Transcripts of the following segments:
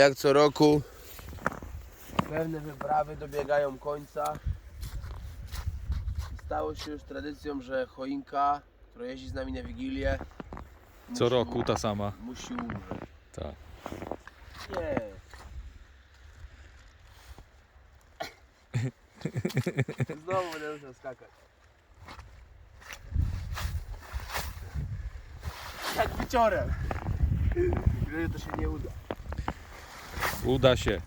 Jak co roku pewne wyprawy dobiegają końca. Stało się już tradycją, że choinka, która jeździ z nami na Wigilię, Co musi- roku ta sama. musi umrzeć. Tak. Nie. Znowu będę musiał skakać. Jak wyciorem. Gdyby to się nie uda. Uda się.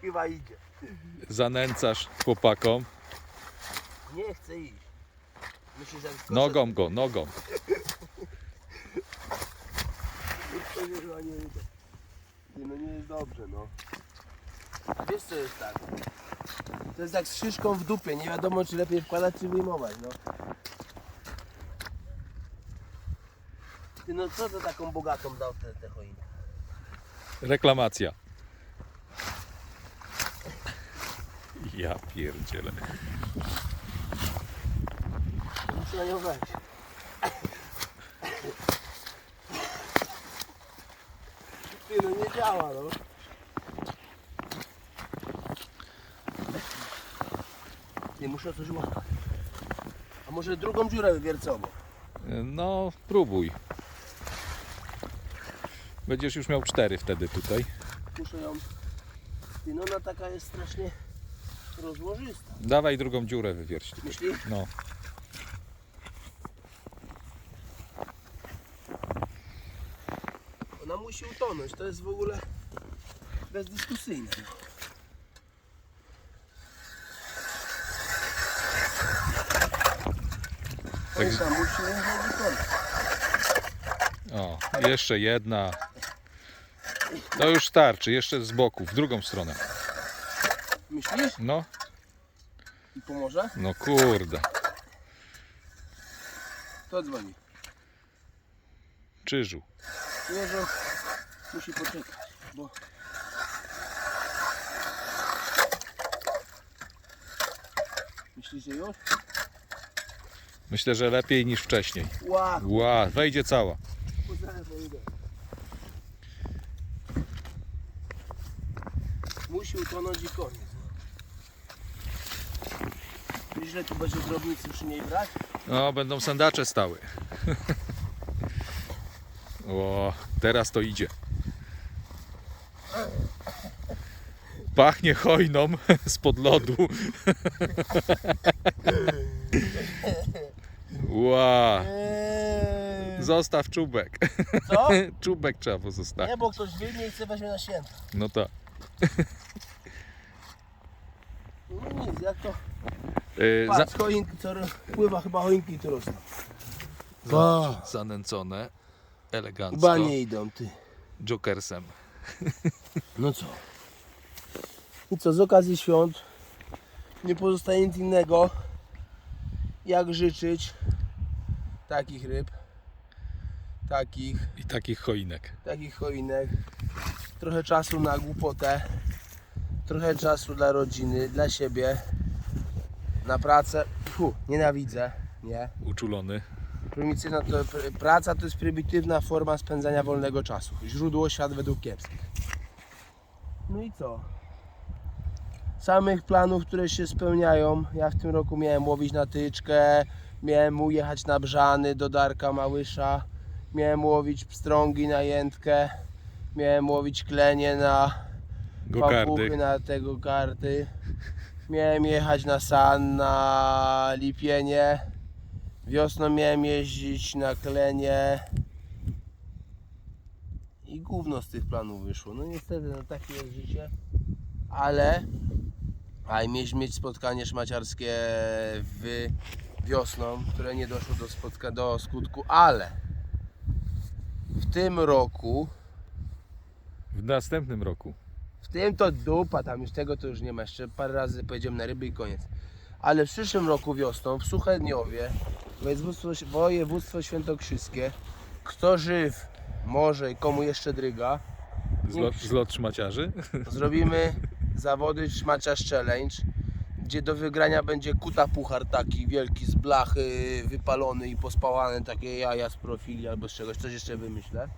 Chyba idzie. Zanęcasz chłopakom. Nie chcę iść. Jak skoczę, Nogą go, nogą. to się chyba nie. Nie, no nie jest dobrze, no. Wiesz co jest tak? To jest jak z szyszką w dupie. Nie wiadomo, czy lepiej wkładać, czy wyjmować, no. Ty, no co to taką bogatą dał te, te choinki? Reklamacja. Ja pierdzielę. Muszę na nią wejść. Ty, no nie działa, no. Nie muszę coś łapać. A może drugą dziurę wywiercową? No, próbuj. Będziesz już miał cztery wtedy tutaj. Muszę ją... No ona taka jest strasznie rozłożysta. Dawaj drugą dziurę wywierć. Myślisz? No. Ona musi utonąć, to jest w ogóle bezdyskusyjne. Tak- musi. O, jeszcze jedna. No już starczy, jeszcze z boku, w drugą stronę. Myślisz? No, I pomoże? no kurde. To dzwoni. Czyżu. Jeżo musi poczekać, bo... Myślisz, że już? Myślę, że lepiej niż wcześniej. Ła! Ła, wejdzie cała. Zaraz Musi utonąć i koniec. Ile tu będzie drobnicy przy niej brać? No, będą sandacze stały. O, teraz to idzie. Pachnie hojną spod lodu. Ła, zostaw czubek. co? Czubek trzeba pozostawić. Nie, bo ktoś wyjmie i chce weźmie na święta. No tak. No nic, jak to... Yy, za, Patrz, choinki, co ro- pływa chyba choinki tu rosną. Ba. zanęcone, elegancko, Chyba nie idą, ty. jokersem. No co? I co, z okazji świąt nie pozostaje nic innego jak życzyć takich ryb, takich, I takich choinek. takich choinek, trochę czasu na głupotę, trochę czasu dla rodziny, dla siebie, na pracę. Fu, nienawidzę, nie? Uczulony. Prymitywna to, pr- praca to jest prymitywna forma spędzania wolnego czasu. Źródło świat według kiepskich. No i co? Samych planów, które się spełniają. Ja w tym roku miałem łowić na tyczkę, miałem ujechać na brzany do Darka Małysza, miałem łowić pstrągi na jętkę, miałem łowić klenie na papuchy, na tego karty. Miałem jechać na san, na lipienie. Wiosną miałem jeździć na klenie. I gówno z tych planów wyszło. No niestety, no takie jest życie. Ale a i mieć, mieć spotkanie szmaciarskie w wiosną, które nie doszło do, spotka- do skutku, ale w tym roku W następnym roku. w tym to dupa, tam już tego to już nie ma. Jeszcze parę razy pojedziemy na ryby i koniec. Ale w przyszłym roku wiosną, w Suchedniowie, województwo, województwo świętokrzyskie, kto żyw może i komu jeszcze dryga, Zlot, zlot szmaciarzy. zrobimy zawody Szmaciarz Challenge gdzie do wygrania będzie kuta puchar taki wielki z blachy, wypalony i pospałane takie jaja z profili albo z czegoś, coś jeszcze wymyślę.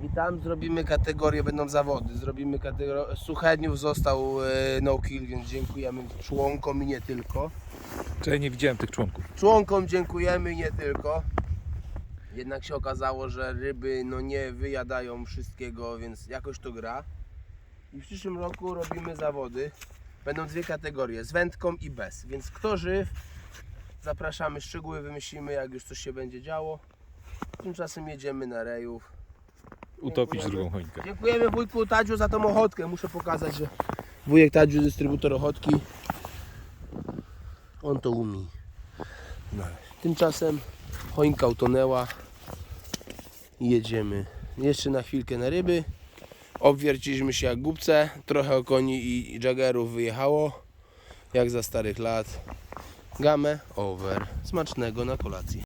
I tam zrobimy kategorię, będą zawody, zrobimy kategorię, Suchedniów został e, no kill, więc dziękujemy członkom i nie tylko. Czyli nie widziałem tych członków. Członkom dziękujemy i nie tylko. Jednak się okazało, że ryby no nie wyjadają wszystkiego, więc jakoś to gra. I w przyszłym roku robimy zawody. Będą dwie kategorie, z wędką i bez. Więc kto żyw, zapraszamy, szczegóły wymyślimy, jak już coś się będzie działo. Tymczasem jedziemy na rejów. Utopić drugą choinkę. Dziękujemy wujku Tadziu za tą ochotkę. Muszę pokazać, że wujek Tadziu, dystrybutor ochotki. On to umie. No. Tymczasem choinka utonęła. I Jedziemy jeszcze na chwilkę na ryby. Obwierciliśmy się jak głupce. Trochę okoni i jaggerów wyjechało. Jak za starych lat. Gamę over. Smacznego na kolację.